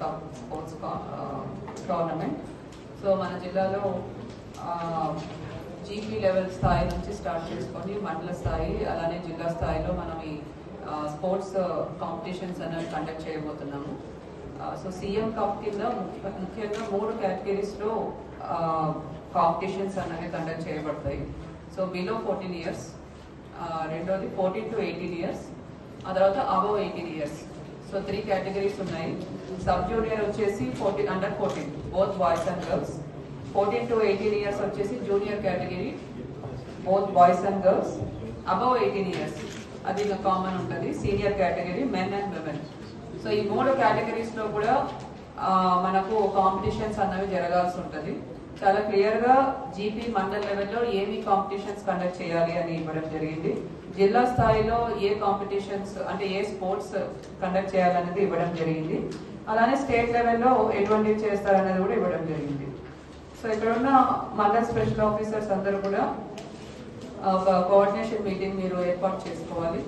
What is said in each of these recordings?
Cup sports tournament. So మన జిల్లాలో GP level స్థాయి నుంచి స్టార్ట్ చేసుకొని మండల స్థాయి అలానే జిల్లా స్థాయిలో మనం ఈ స్పోర్ట్స్ కాంపిటీషన్స్ అనేవి కండక్ట్ చేయబోతున్నాము. సో సీఎం కప్ కింద ముఖ్యంగా మూడు కేటగిరీస్లో కాంపిటీషన్స్ అనేవి కండక్ట్ చేయబడతాయి. సో బిలో ఫోర్టీన్ ఇయర్స్ రెండోది ఫోర్టీన్ టు ఎయిటీన్ ఇయర్స్ ఆ తర్వాత above eighteen years so three categories ఉన్నాయి. సబ్ జూనియర్ వచ్చేసి fourteen under fourteen both boys and girls fourteen to eighteen years వచ్చేసి junior category both boys and girls above eighteen years అది ఇంకా common ఉంటుంది. Senior category men and women so ఈ మూడు కేటగిరీస్లో కూడా మనకు కాంపిటీషన్స్ అన్నవి జరగాల్సి ఉంటుంది. చాలా క్లియర్గా జీపీ మండల్ లెవెల్లో ఏమి కాంపిటీషన్స్ కండక్ట్ చేయాలి అని ఇవ్వడం జరిగింది. జిల్లా స్థాయిలో ఏ కాంపిటీషన్స్ అంటే ఏ స్పోర్ట్స్ కండక్ట్ చేయాలనేది ఇవ్వడం జరిగింది. అలానే స్టేట్ లెవెల్లో ఎటువంటి చేస్తారనేది కూడా ఇవ్వడం జరిగింది. సో ఇక్కడ ఉన్న మండల్ స్పెషల్ ఆఫీసర్స్ అందరూ కూడా ఒక కోఆర్డినేషన్ మీటింగ్ మీరు ఏర్పాటు చేసుకోవాలి.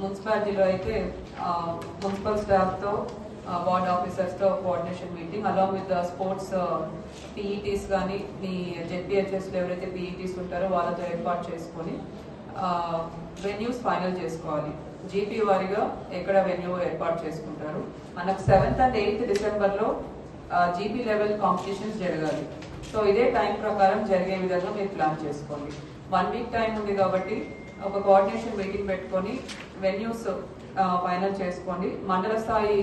మున్సిపాలిటీలో అయితే మున్సిపల్ స్టాఫ్తో ward ఆఫీసర్స్తో coordination meeting along with sports PETs కానీ మీ జెడ్పిహెచ్ఎస్లో ఎవరైతే పీఈటీస్ ఉంటారో వాళ్ళతో ఏర్పాటు చేసుకొని వెన్యూస్ ఫైనల్ చేసుకోవాలి. జీపీ వారిగా ఎక్కడ వెన్యూ ఏర్పాటు చేసుకుంటారు. మనకు సెవెంత్ అండ్ ఎయిత్ డిసెంబర్లో జీపీ లెవెల్ కాంపిటీషన్స్ జరగాలి. సో ఇదే టైం ప్రకారం జరిగే విధంగా మీరు ప్లాన్ చేసుకోండి. వన్ వీక్ టైం ఉంది కాబట్టి ఒక కోఆర్డినేషన్ మీటింగ్ పెట్టుకొని వెన్యూస్ ఫైనల్ చేసుకోండి. మండల స్థాయి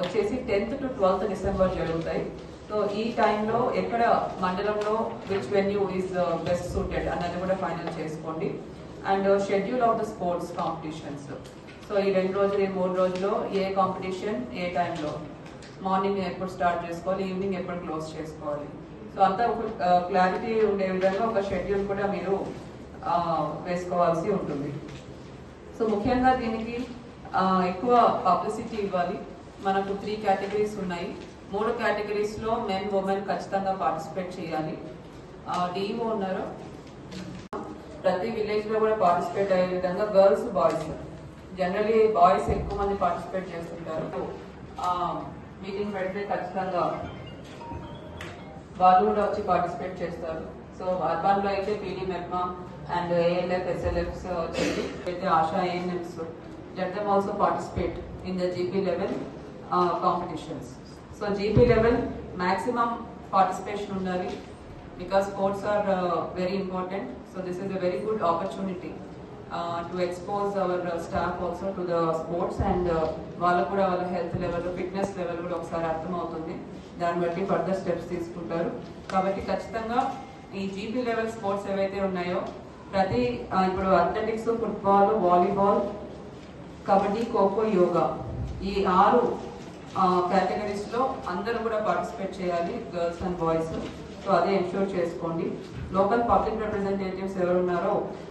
వచ్చేసి టెన్త్ టు ట్వెల్త్ డిసెంబర్ జరుగుతాయి. సో ఈ టైంలో ఎక్కడ మండలంలో which venue is best suited అన్నది కూడా ఫైనల్ చేసుకోండి. And schedule of the sports competitions so ఈ రెండు రోజులు ఈ మూడు రోజుల్లో ఏ కాంపిటీషన్ ఏ టైంలో? మార్నింగ్ ఎప్పుడు స్టార్ట్ చేసుకోవాలి ఈవినింగ్ ఎప్పుడు క్లోజ్ చేసుకోవాలి? సో అంతా ఒక uh, క్లారిటీ ఉండే విధంగా ఒక షెడ్యూల్ కూడా మీరు uh, వేసుకోవాల్సి ఉంటుంది. సో ముఖ్యంగా దీనికి ఎక్కువ పబ్లిసిటీ ఇవ్వాలి. మనకు త్రీ కేటగిరీస్ ఉన్నాయి. మూడు కేటగిరీస్లో మెన్ ఉమెన్ ఖచ్చితంగా పార్టిసిపేట్ చేయాలి. డిఈఓ ఉన్నారు. ప్రతి విలేజ్లో కూడా పార్టిసిపేట్ అయ్యే విధంగా గర్ల్స్ బాయ్స్ జనరలీ బాయ్స్ ఎక్కువ మంది పార్టిసిపేట్ చేస్తుంటారు. మీటింగ్ పెడితే ఖచ్చితంగా వాళ్ళు కూడా వచ్చి పార్టిసిపేట్ చేస్తారు. సో అర్బన్లో అయితే PD MEPMA and ALF SLFs వచ్చేసి అయితే ASHA ANMs let them also participate in the GP level competitions so GP level maximum participation ఉండాలి because sports are very important so this is a very good opportunity to expose our staff also to the sports and వాళ్ళకు కూడా వాళ్ళ health level fitness level కూడా ఒకసారి అర్థమవుతుంది. దాన్ని బట్టి further steps తీసుకుంటారు. కాబట్టి ఖచ్చితంగా ఈ జీపీ లెవెల్ స్పోర్ట్స్ ఏవైతే ఉన్నాయో ప్రతి ఇప్పుడు athletics football volleyball kabaddi kho-kho yoga. ఈ ఆరు కేటగిరీస్లో అందరూ కూడా పార్టిసిపేట్ చేయాలి గర్ల్స్ అండ్ బాయ్స్ సో అదే ఎన్షూర్ చేసుకోండి. లోకల్ పబ్లిక్ రిప్రజెంటేటివ్స్ ఎవరున్నారో